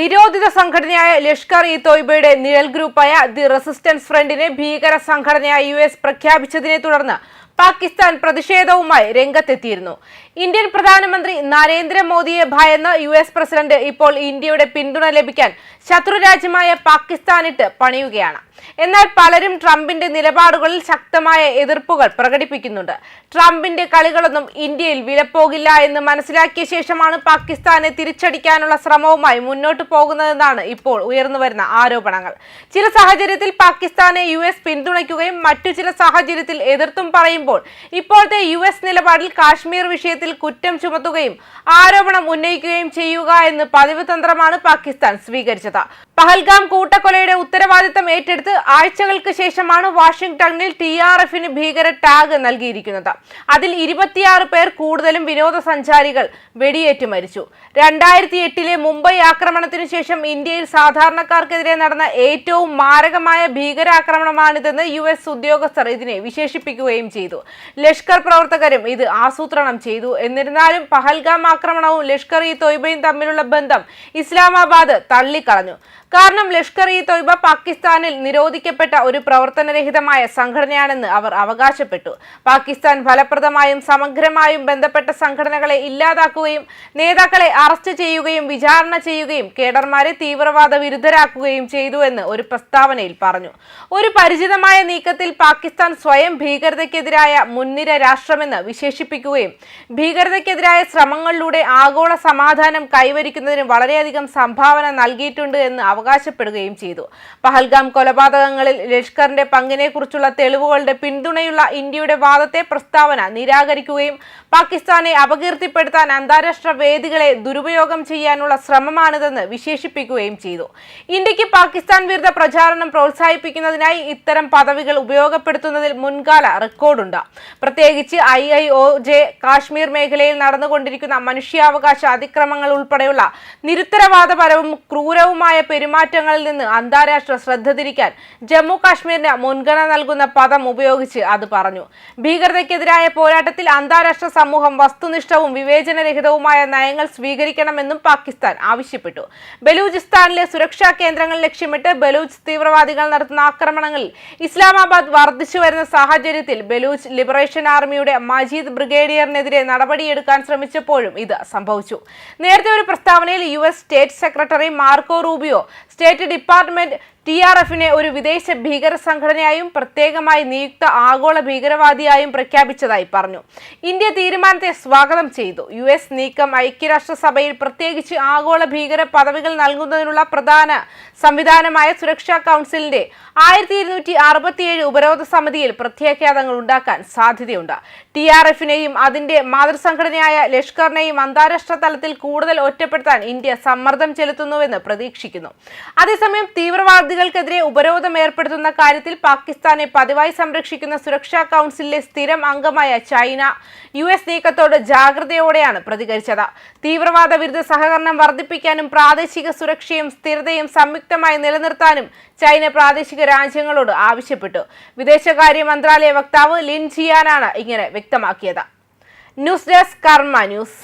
നിരോധിത സംഘടനയായ ലഷ്കർ ഇ തോയ്ബയുടെ നിഴൽ ഗ്രൂപ്പായ ദി റെസിസ്റ്റൻസ് ഫ്രണ്ടിനെ ഭീകര സംഘടനയായി യു എസ് പ്രഖ്യാപിച്ചതിനെ തുടർന്ന് പാകിസ്ഥാൻ പ്രതിഷേധവുമായി രംഗത്തെത്തിയിരുന്നു. ഇന്ത്യൻ പ്രധാനമന്ത്രി നരേന്ദ്രമോദിയെ ഭയന്ന് യു എസ് പ്രസിഡന്റ് ഇപ്പോൾ ഇന്ത്യയുടെ പിന്തുണ ലഭിക്കാൻ ശത്രുരാജ്യമായ പാകിസ്ഥാനിട്ട് പണിയുകയാണ്. എന്നാൽ പലരും ട്രംപിന്റെ നിലപാടുകളിൽ ശക്തമായ എതിർപ്പുകൾ പ്രകടിപ്പിക്കുന്നുണ്ട്. ട്രംപിന്റെ കളികളൊന്നും ഇന്ത്യയിൽ വിലപ്പോകില്ല എന്ന് മനസ്സിലാക്കിയ ശേഷമാണ് പാകിസ്ഥാനെ തിരിച്ചടിക്കാനുള്ള ശ്രമവുമായി മുന്നോട്ട് പോകുന്നതെന്നാണ് ഇപ്പോൾ ഉയർന്നുവരുന്ന ആരോപണങ്ങൾ. ചില സാഹചര്യത്തിൽ പാകിസ്ഥാനെ യു പിന്തുണയ്ക്കുകയും മറ്റു ചില സാഹചര്യത്തിൽ എതിർത്തും പറയുമ്പോൾ ഇപ്പോഴത്തെ യു എസ് നിലപാടിൽ കാശ്മീർ വിഷയത്തിൽ കുറ്റം ചുമത്തുകയും ആരോപണം ഉന്നയിക്കുകയും ചെയ്യുക എന്ന് പതിവ് തന്ത്രമാണ് പാകിസ്ഥാൻ സ്വീകരിച്ചത്. പഹൽഗാം കൂട്ടക്കൊലയുടെ ഉത്തരവാദിത്തം ഏറ്റെടുത്ത് ആഴ്ചകൾക്ക് ശേഷമാണ് വാഷിംഗ്ടണിൽ ടി ആർ എഫിന് ഭീകര ടാഗ് നൽകിയിരിക്കുന്നത്. അതിൽ ഇരുപത്തിയാറ് പേർ കൂടുതലും വിനോദസഞ്ചാരികൾ വെടിയേറ്റ് മരിച്ചു. രണ്ടായിരത്തി എട്ടിലെ മുംബൈ ആക്രമണത്തിനു ശേഷം ഇന്ത്യയിൽ സാധാരണക്കാർക്കെതിരെ നടന്ന ഏറ്റവും മാരകമായ ഭീകരാക്രമണമാണിതെന്ന് യു എസ് ഉദ്യോഗസ്ഥർ ഇതിനെ വിശേഷിപ്പിക്കുകയും ചെയ്തു. ലഷ്കർ പ്രവർത്തകരും ഇത് ആസൂത്രണം ചെയ്തു. എന്നിരുന്നാലും പഹൽഗാം ആക്രമണവും ലഷ്കർ ഇ തൊയ്ബയും തമ്മിലുള്ള ബന്ധം ഇസ്ലാമാബാദ് തള്ളിക്കളഞ്ഞു. കാരണം ലഷ്കർ ഇ തൊയ്ബ പാകിസ്ഥാനിൽ നിരോധിക്കപ്പെട്ട ഒരു പ്രവർത്തനരഹിതമായ സംഘടനയാണെന്ന് അവർ അവകാശപ്പെട്ടു. പാകിസ്ഥാൻ ഫലപ്രദമായും സമഗ്രമായും ബന്ധപ്പെട്ട സംഘടനകളെ ഇല്ലാതാക്കുകയും നേതാക്കളെ അറസ്റ്റ് ചെയ്യുകയും വിചാരണ ചെയ്യുകയും കേഡർമാരെ തീവ്രവാദ വിരുദ്ധരാക്കുകയും ചെയ്തു എന്ന് ഒരു പ്രസ്താവനയിൽ പറഞ്ഞു. ഒരു പരിചിതമായ നീക്കത്തിൽ പാകിസ്ഥാൻ സ്വയം ഭീകരതയ്ക്കെതിരായ മുൻനിര രാഷ്ട്രമെന്ന് വിശേഷിപ്പിക്കുകയും ഭീകരതയ്ക്കെതിരായ ശ്രമങ്ങളിലൂടെ ആഗോള സമാധാനം കൈവരിക്കുന്നതിന് വളരെയധികം സംഭാവന നൽകിയിട്ടുണ്ട് എന്ന് അവകാശപ്പെടുകയും ചെയ്തു. പഹൽഗാം കൊലപാതകങ്ങളിൽ ലഷ്കറിന്റെ പങ്കിനെക്കുറിച്ചുള്ള തെളിവുകളുടെ പിന്തുണയുള്ള ഇന്ത്യയുടെ വാദത്തെ പ്രസ്താവന നിരാകരിക്കുകയും പാകിസ്ഥാനെ അപകീർത്തിപ്പെടുത്താൻ അന്താരാഷ്ട്ര വേദികളെ ദുരുപയോഗം ചെയ്യാനുള്ള ശ്രമമാണിതെന്ന് വിശേഷിപ്പിക്കുകയും ചെയ്തു. ഇന്ത്യയ്ക്ക് പാകിസ്ഥാൻ വിരുദ്ധ പ്രചാരണം പ്രോത്സാഹിപ്പിക്കുന്നതിനായി ഇത്തരം പദവികൾ ഉപയോഗപ്പെടുത്തുന്നതിൽ മുൻകാല റെക്കോർഡുണ്ട്. പ്രത്യേകിച്ച് I I O J Kashmir മേഖലയിൽ നടന്നുകൊണ്ടിരിക്കുന്ന മനുഷ്യാവകാശ അതിക്രമങ്ങൾ ഉൾപ്പെടെയുള്ള നിരുത്തരവാദപരവും ക്രൂരവുമായ പെരുമാറ്റങ്ങളിൽ നിന്ന് അന്താരാഷ്ട്ര ശ്രദ്ധ തിരിക്കാൻ ജമ്മു കാശ്മീരിന് മുൻഗണന നൽകുന്ന പദം ഉപയോഗിച്ച് അത് പറഞ്ഞു. ഭീകരതയ്ക്കെതിരായ പോരാട്ടത്തിൽ അന്താരാഷ്ട്ര സമൂഹം വസ്തുനിഷ്ഠവും വിവേചനരഹിതവുമായ നയങ്ങൾ സ്വീകരിക്കണമെന്നും പാകിസ്ഥാൻ ആവശ്യപ്പെട്ടു. ബലൂചിസ്ഥാനിലെ സുരക്ഷാ കേന്ദ്രങ്ങൾ ലക്ഷ്യമിട്ട് ബലൂച്ച് തീവ്രവാദികൾ നടത്തുന്ന ആക്രമണങ്ങളിൽ ഇസ്ലാമാബാദ് വർദ്ധിച്ചു വരുന്ന സാഹചര്യത്തിൽ ബലൂച്ച് ലിബറേഷൻ ആർമിയുടെ മജീദ് ബ്രിഗേഡിയറിനെതിരെ നടപടിയെടുക്കാൻ ശ്രമിച്ചപ്പോഴും ഇത് സംഭവിച്ചു. നേരത്തെ ഒരു പ്രസ്താവനയിൽ U S state secretary Marco Rubio state department T R എഫിനെ ഒരു വിദേശ ഭീകര സംഘടനയായും പ്രത്യേകമായി നിയുക്ത ആഗോള ഭീകരവാദിയായും പ്രഖ്യാപിച്ചതായി പറഞ്ഞു. ഇന്ത്യ തീരുമാനത്തെ സ്വാഗതം ചെയ്തു. യു എസ് നീക്കം ഐക്യരാഷ്ട്രസഭയിൽ പ്രത്യേകിച്ച് ആഗോള ഭീകര പദവികൾ നൽകുന്നതിനുള്ള പ്രധാന സംവിധാനമായ സുരക്ഷാ കൗൺസിലിന്റെ ആയിരത്തി ഇരുന്നൂറ്റി അറുപത്തിയേഴ് ഉപരോധ സമിതിയിൽ പ്രത്യാഘാതങ്ങൾ ഉണ്ടാക്കാൻ സാധ്യതയുണ്ട്. ടി ആർ എഫിനെയും അതിന്റെ മാതൃസംഘടനയായ ലഷ്കറിനെയും അന്താരാഷ്ട്ര തലത്തിൽ കൂടുതൽ ഒറ്റപ്പെടുത്താൻ ഇന്ത്യ സമ്മർദ്ദം ചെലുത്തുന്നുവെന്ന് പ്രതീക്ഷിക്കുന്നു. അതേസമയം തീവ്രവാദികൾക്കെതിരെ ഉപരോധം ഏർപ്പെടുത്തുന്ന കാര്യത്തിൽ പാകിസ്ഥാനെ പതിവായി സംരക്ഷിക്കുന്ന സുരക്ഷാ കൗൺസിലിലെ സ്ഥിരം അംഗമായ ചൈന യു എസ് നീക്കത്തോട് ജാഗ്രതയോടെയാണ് പ്രതികരിച്ചത്. തീവ്രവാദ വിരുദ്ധ സഹകരണം വർദ്ധിപ്പിക്കാനും പ്രാദേശിക സുരക്ഷയും സ്ഥിരതയും സംയുക്തമായി നിലനിർത്താനും ചൈന പ്രാദേശിക രാജ്യങ്ങളോട് ആവശ്യപ്പെട്ടു. വിദേശകാര്യ മന്ത്രാലയ വക്താവ് ലിൻ ജിയാനാണ് ഇങ്ങനെ വ്യക്തമാക്കിയത്. News desk Karma news.